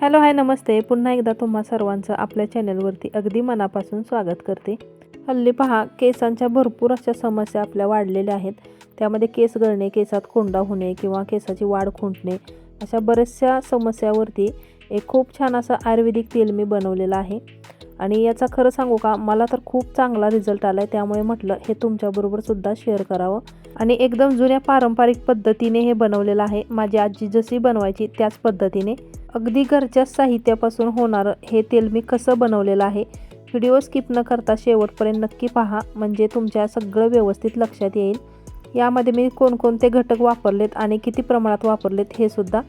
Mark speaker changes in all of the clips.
Speaker 1: Hello hi नमस्ते. पुन्हा एकदा तुम्हा सर्वांचं आपल्या चॅनलवरती अगदी मनापासून स्वागत करते. हल्ली पहा केसांच्या भरपूर अशा समस्या आपल्या वाढलेल्या आहेत. त्यामध्ये केस गळणे केसात कोंडा होणे किंवा केसाची वाढ खुंटणे अशा बऱ्याचशा समस्यावरती एक खूप छान असं आयुर्वेदिक तेल मी बनवलेलं आहे. आणि याचा खरं सांगू का मला तर खूप चांगला रिझल्ट आला आहे त्यामुळे म्हटलं हे तुमच्याबरोबर सुद्धा शेअर करावं. आणि एकदम जुन्या पारंपरिक पद्धतीने हे बनवलेलं आहे. माझी आजी जशी बनवायची त्याच पद्धतीने. अगदी घरच्या साहित्यापासून होणारं हे तेल मी कसं बनवलेलं आहे व्हिडिओ स्किप न करता शेवटपर्यंत नक्की पहा म्हणजे तुमच्या सगळं व्यवस्थित लक्षात येईल. यामध्ये मी कोणकोणते घटक वापरलेत आणि किती प्रमाणात वापरलेत हे सुद्धा.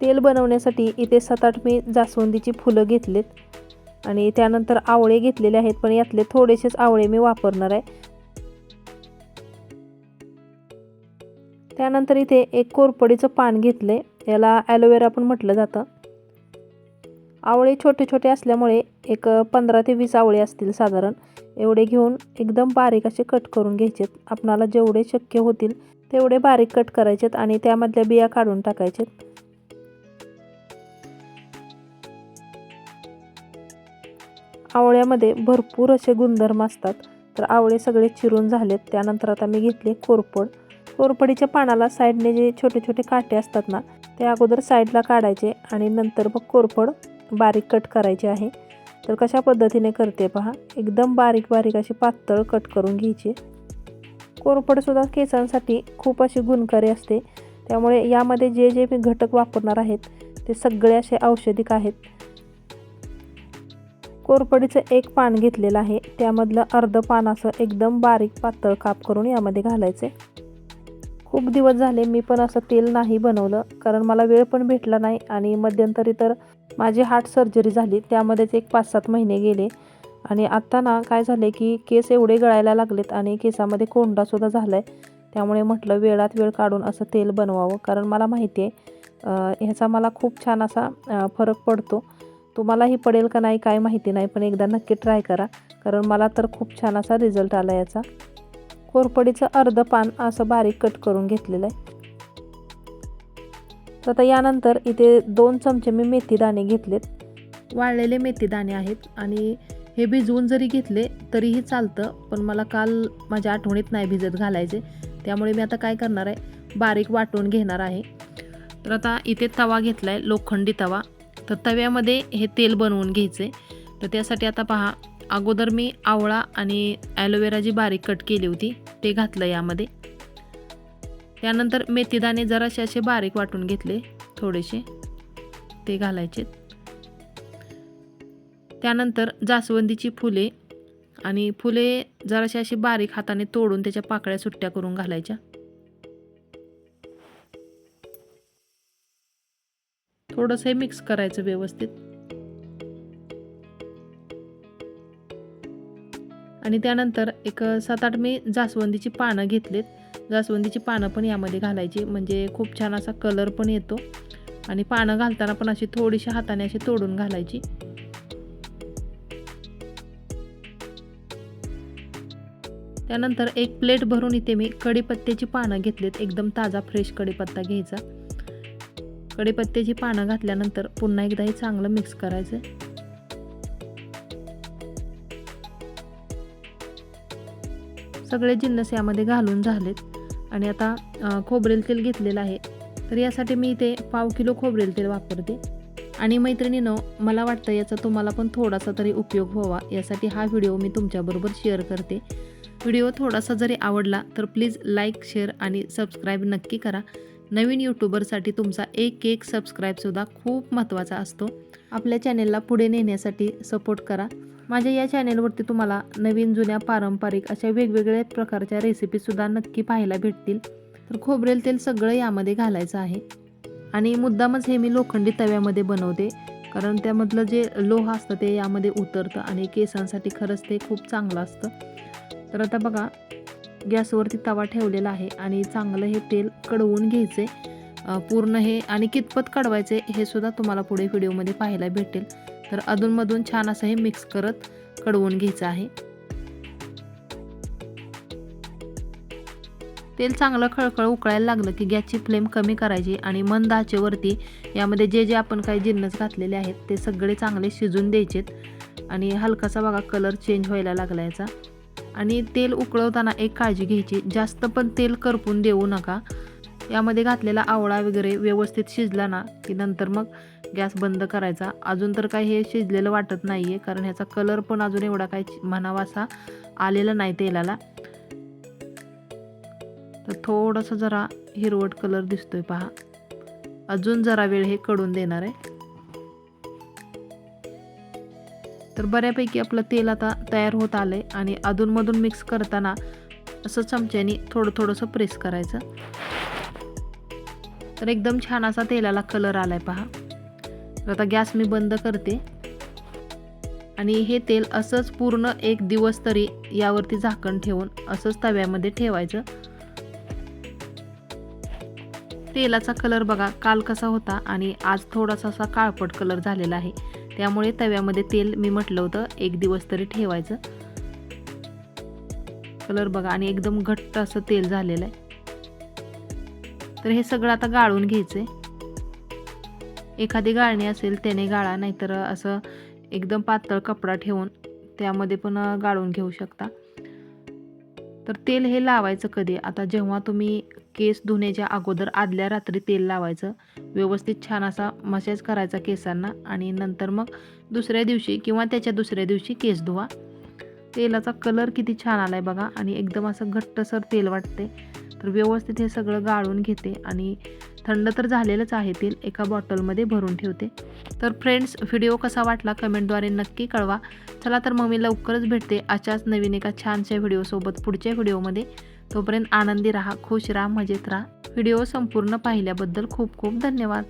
Speaker 1: तेल बनवण्यासाठी इथे सात आठ मी जास्वंदीची फुलं घेतलेत आणि त्यानंतर आवळे घेतलेले आहेत पण यातले थोडेसेच आवळे मी वापरणार आहे. त्यानंतर इथे एक कोरपडीचं पान घेतले याला ॲलोवेरा पण म्हटलं जातं. आवळे छोटे छोटे असल्यामुळे एक पंधरा ते वीस आवळे असतील साधारण. एवढे घेऊन एकदम बारीक असे कट करून घ्यायचेत. आपणाला जेवढे शक्य होतील तेवढे बारीक कट करायचेत आणि त्यामधल्या बिया काढून टाकायचेत. आवळ्यामध्ये भरपूर असे गुणधर्म असतात. तर आवळे सगळे चिरून झालेत. त्यानंतर आता मी घेतले कोरपड कोरपडीच्या पानाला साईडने जे छोटे छोटे काटे असतात ना ते अगोदर साईडला काढायचे आणि नंतर मग कोरफड बारीक कट करायचे आहे. तर कशा पद्धतीने करते पहा. एकदम बारीक बारीक अशी पातळ कट करून घ्यायची. कोरफडसुद्धा केसांसाठी खूप अशी गुणकारी असते. त्यामुळे यामध्ये जे जे मी घटक वापरणार आहेत ते सगळे असे औषधिक आहेत. कोरपडीचं एक पान घेतलेलं आहे. त्यामधलं अर्ध पान असं एकदम बारीक पातळ काप करून यामध्ये घालायचे खूप दिवस झाले मी पण असं तेल नाही बनवलं कारण मला वेळ पण भेटला नाही आणि मध्यंतरी तर माझी हार्ट सर्जरी झाली त्यामध्येच एक पाच सात महिने गेले. आणि आत्ता ना काय झाले की केस एवढे गळायला लागलेत आणि केसामध्ये कोंडासुद्धा झाला आहे त्यामुळे म्हटलं वेळात वेळ काढून असं तेल बनवावं कारण मला माहिती आहे ह्याचा मला खूप छान असा फरक पडतो. तुम्हालाही पडेल का नाही काय माहिती नाही पण एकदा नक्की ट्राय करा कारण मला तर खूप छान असा रिझल्ट आला याचा. कोरफडीचं अर्ध पान असं बारीक कट करून घेतलेलं आहे. तर आता यानंतर इथे दोन चमचे मी मेथी दाणे घेतलेत. वाळलेले मेथी दाणे आहेत आणि हे भिजवून जरी घेतले तरीही चालतं पण मला काल माझ्या आठवणीत नाही भिजत घालायचे. त्यामुळे मी आता काय करणार आहे? बारीक वाटून घेणार आहे. तर आता इथे तवा घेतला आहे लोखंडी तवा. तर तव्यामध्ये हे तेल बनवून घ्यायचे तर त्यासाठी आता पहा अगोदर मी आवळा आणि ॲलोवेरा जी बारीक कट केली होती ते घातलं यामध्ये. त्यानंतर मेथीदाणे जरासे असे बारीक वाटून घेतले थोडेसे. ते घालायचे. त्यानंतर जास्वंदीची फुले आणि फुले जराशी अशी बारीक हाताने तोडून त्याच्या पाकळ्या सुट्ट्या करून घालायच्या. थोडंसं हे मिक्स करायचं व्यवस्थित. आणि त्यानंतर एक सात आठ मी जास्वंदीची पानं घेतलीत. जास्वंदीची पानं पण यामध्ये घालायची. म्हणजे खूप छान असा कलर पण येतो. आणि पानं घालताना पण अशी थोडीशी हाताने अशी तोडून घालायची. त्यानंतर एक प्लेट भरून इथे मी कढीपत्त्याची पानं घेतलीत. एकदम ताजा फ्रेश कढीपत्ता घ्यायचा. कढीपत्त्याची पानं घातल्यानंतर पुन्हा एकदा हे चांगलं मिक्स करायचं. सगळे जिन्नस यामध्ये घालून झालेत. आणि आता खोबरेल तेल घेतलेलं आहे. तर यासाठी मी इथे पाव किलो खोबरेल तेल वापरते. आणि मैत्रिणीनं मला वाटतं याचा तुम्हाला पण थोडासा तरी उपयोग व्हावा. यासाठी हा व्हिडिओ मी तुमच्याबरोबर शेअर करते. व्हिडिओ थोडासा जरी आवडला तर प्लीज लाईक शेअर आणि सबस्क्राईब नक्की करा. नवीन यूट्यूबरसाठी तुमचा एक एक सबस्क्राईबसुद्धा खूप महत्त्वाचा असतो. आपल्या चॅनेलला पुढे नेण्यासाठी सपोर्ट करा. माझ्या या चॅनेलवरती तुम्हाला नवीन जुन्या पारंपरिक अशा वेगवेगळ्या प्रकारच्या रेसिपीसुद्धा नक्की पाहायला भेटतील. तर खोबरेल तेल सगळं यामध्ये घालायचं आहे. आणि मुद्दामच हे मी लोखंडी तव्यामध्ये बनवते. कारण त्यामधलं जे लोह असतं ते यामध्ये उतरतं आणि केसांसाठी खरंच ते खूप चांगलं असतं. तर आता बघा गॅसवरती तवा ठेवलेला आहे आणि चांगलं हे तेल कडवून घ्यायचे पूर्ण हे आणि कितपत कडवायचे हे सुद्धा तुम्हाला पुढे व्हिडिओमध्ये पाहायला भेटेल. तर अधूनमधून छान असं हे मिक्स करत कडवून घ्यायचं आहे. तेल चांगलं खळखळ उकळायला लागलं की गॅसची फ्लेम कमी करायची आणि मंद आचेवरती यामध्ये जे जे आपण काही जिन्नस घातलेले आहेत ते सगळे चांगले शिजून द्यायचेत आणि हलकासा बघा कलर चेंज व्हायला लागला याचा. आणि तेल उकळवताना एक काळजी घ्यायची. जास्त पण तेल करपून देऊ नका. यामध्ये घातलेला आवळा वगैरे व्यवस्थित शिजला ना की नंतर मग गॅस बंद करायचा. अजून तर काही हे शिजलेलं वाटत नाही आहे कारण ह्याचा कलर पण अजून एवढा काही म्हणावा असा आलेला नाही तेलाला. तर थोडंसं जरा हिरवट कलर दिसतोय पहा. अजून जरा वेळ हे कडून देणार आहे. तर बऱ्यापैकी आपलं तेल आता तयार होत आलं आहे आणि अधूनमधून मिक्स करताना असं चमच्याने थोडं थोडंसं प्रेस करायचं. तर एकदम छान असा तेलाला कलर आला आहे पहा. तर आता गॅस मी बंद करते. आणि हे तेल असंच पूर्ण एक दिवस तरी यावरती झाकण ठेवून असंच तव्यामध्ये ठेवायचं. तेलाचा कलर बघा काल कसा होता आणि आज थोडासा असा काळपट कलर झालेला आहे. त्यामुळे तव्यामध्ये तेल मी म्हटलं होतं एक दिवस तरी ठेवायचं. कलर बघा आणि एकदम घट्ट असं तेल झालेलं आहे. तर हे सगळं आता गाळून घ्यायचं आहे एखादी गाळणी असेल त्याने गाळा नाहीतर असं एकदम पातळ कपडा ठेवून त्यामध्ये पण गाळून घेऊ शकता. तर तेल हे लावायचं कधी? आता जेव्हा तुम्ही केस धुण्याच्या अगोदर आदल्या रात्री तेल लावायचं व्यवस्थित छान असा मसाज करायचा केसांना आणि नंतर मग दुसऱ्या दिवशी किंवा त्याच्या दुसऱ्या दिवशी केस धुवा. तेलाचा कलर किती छान आला आहे बघा आणि एकदम असं घट्टसर तेल वाटते तर व्यवस्थित हे सगळं गाळून घेते आणि थंड तर झालेलंच आहे तेल एका बॉटलमध्ये भरून ठेवते. तर फ्रेंड्स व्हिडिओ कसा वाटला कमेंटद्वारे नक्की कळवा. चला तर मग मी लवकरच भेटते अशाच नवीन एका छानशा व्हिडिओसोबत पुढच्या व्हिडिओमध्ये. तोपर्यंत आनंदी राहा खुश राहा मजेत राहा. व्हिडिओ संपूर्ण पाहिल्याबद्दल खूप खूप धन्यवाद.